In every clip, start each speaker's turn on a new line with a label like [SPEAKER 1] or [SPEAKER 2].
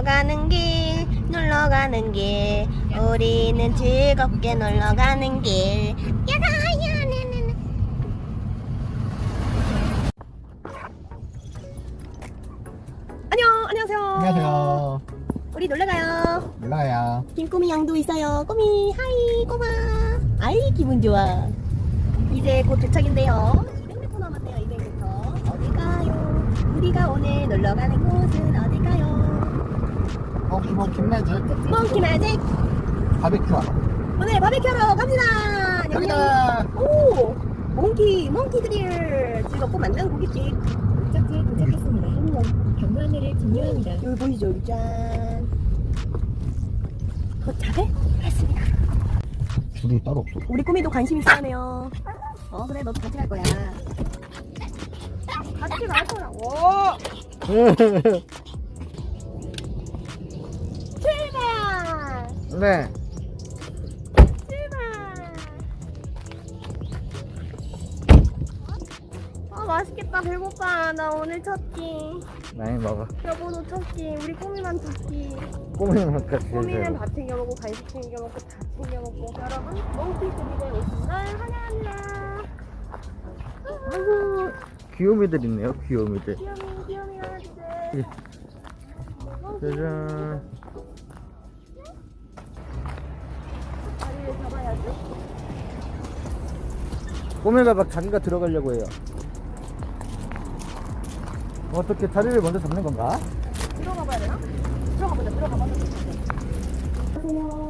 [SPEAKER 1] 놀러 가는 길 놀러 가는 길. 우리는 즐겁게 놀러 가는 길. 네네네. 안녕 안녕하세요.
[SPEAKER 2] 안녕하세요.
[SPEAKER 1] 우리 놀러 가요.
[SPEAKER 2] 몰라요.
[SPEAKER 1] 김꼬미 양도 있어요. 꼬미 하이 꼬마. 아이 기분 좋아. 이제 곧 도착인데요. 200m 남았대요 200m 어디 가요? 우리가 오늘 놀러 가는 곳은 어딜까요
[SPEAKER 2] 어, 이번 김매즈
[SPEAKER 1] 몽키 매직
[SPEAKER 2] 바베큐 하러.
[SPEAKER 1] 오늘 바베큐 하러 갑니다.
[SPEAKER 2] 갑니다.
[SPEAKER 1] 오, 몽키 몽키 드릴 즐겁고 만난 고깃집.
[SPEAKER 3] 목적지에 도착했습니다. 경로 안내를 종료합니다.
[SPEAKER 1] 여기 보이죠, 여기 짠. 도착을 했습니다.
[SPEAKER 2] 줄이 따로 없어.
[SPEAKER 1] 우리 꾸미도 관심 있어 하네요. 어 그래 너도 같이 갈 거야. 같이 갈 거라고.
[SPEAKER 2] 네.
[SPEAKER 1] 아 맛있겠다 배고파 나 오늘 첫끼
[SPEAKER 2] 많이 먹어.
[SPEAKER 1] 여보도 첫끼 우리 꼬미만 두끼
[SPEAKER 2] 꼬미는 같이
[SPEAKER 1] 꼬미는 밥 챙겨 먹고 간식 챙겨 먹고 다 챙겨 먹고 여러분 그립에 오신 걸 환영합니다
[SPEAKER 2] 아이고, 귀요미들 있네요, 귀요미들.
[SPEAKER 1] 귀요미 귀요미 아저씨들
[SPEAKER 2] 예. 짜잔.
[SPEAKER 1] 다리를 잡아야지
[SPEAKER 2] 꼬미가 막 자기가 들어가려고 해요. 어떻게 자리를 먼저 잡는 건가?
[SPEAKER 1] 들어가 봐야 되나? 들어가 보자 들어가 보자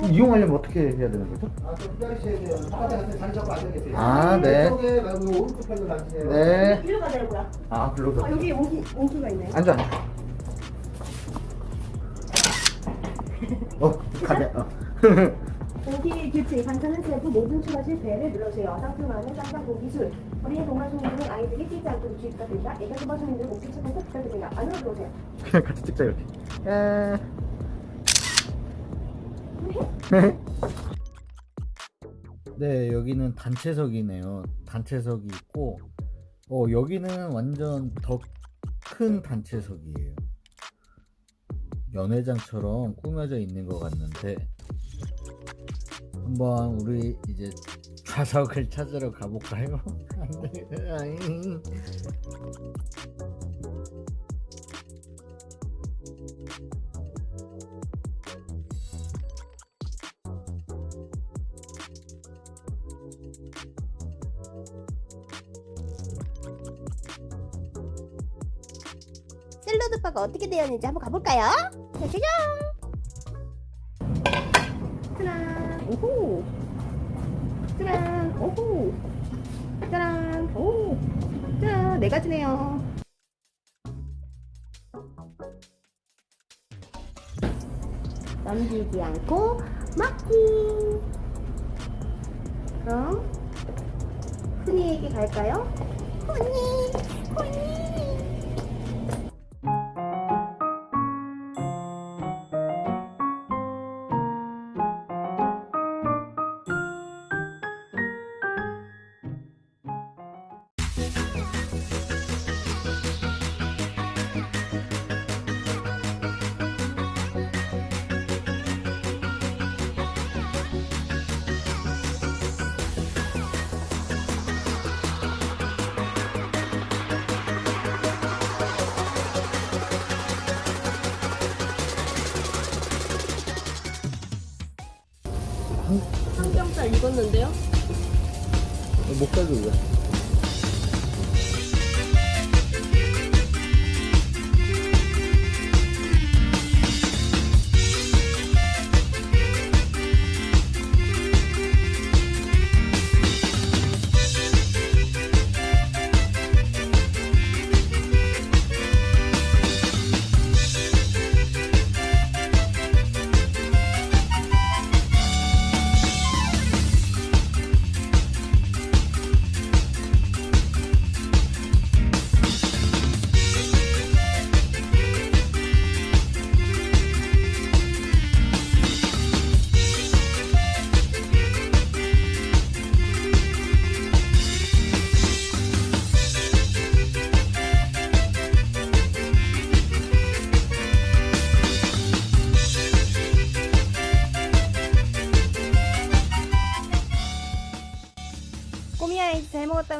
[SPEAKER 2] 이용하려면 어떻게 해야 되는 거죠?
[SPEAKER 4] 아, 좀 기다리셔야 돼요. 바깥에 자리 잡고 앉아 계세요.
[SPEAKER 2] 아, 네.
[SPEAKER 4] 쪽에 말고 오른쪽 편으로 앉으세요.
[SPEAKER 2] 네.
[SPEAKER 1] 가자
[SPEAKER 2] 아, 글로
[SPEAKER 1] 아 여기 몽키 몽키가 있네
[SPEAKER 2] 앉아. 어, 가자. 어.
[SPEAKER 1] 고기 규칙 반찬은 셀프 모든 추가실 배를 눌러주세요. 상품화는 쌍쌍 고기술. 어린이 동물 손님들은 아이들이 뛰지 않도록 주의 부탁드립니다. 애견 동물 손님들은 목줄 착용 꼭 부탁드립니다. 안으로 들어오세요.
[SPEAKER 2] 그냥 같이 찍자 이렇게. 야. 네 여기는 단체석이네요. 단체석이 있고, 어 여기는 완전 더 큰 단체석이에요. 연회장처럼 꾸며져 있는 것 같는데 한번 우리 이제 좌석을 찾으러 가볼까요? 아잉.
[SPEAKER 1] 샐러드 바가 어떻게 되었는지 한번 가볼까요? 짜자잔! 짜란! 오호! 짜란! 오호! 짜란! 오! 짜란! 네 가지네요. 넘기지 않고 먹기! 그럼 훈이에게 갈까요? 훈이! 훈이! 삼겹살 익었는데요?
[SPEAKER 2] 목살도 이거.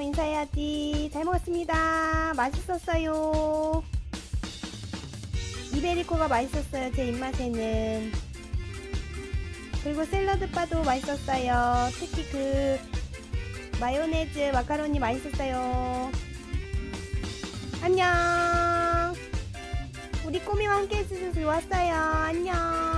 [SPEAKER 5] 먹었다고 인사해야지. 잘 먹었습니다. 맛있었어요. 이베리코가 맛있었어요. 제 입맛에는. 그리고 샐러드 바도 맛있었어요. 특히 그 마요네즈 마카로니 맛있었어요. 안녕. 우리 꼬미와 함께 해주셔서 좋았어요. 안녕.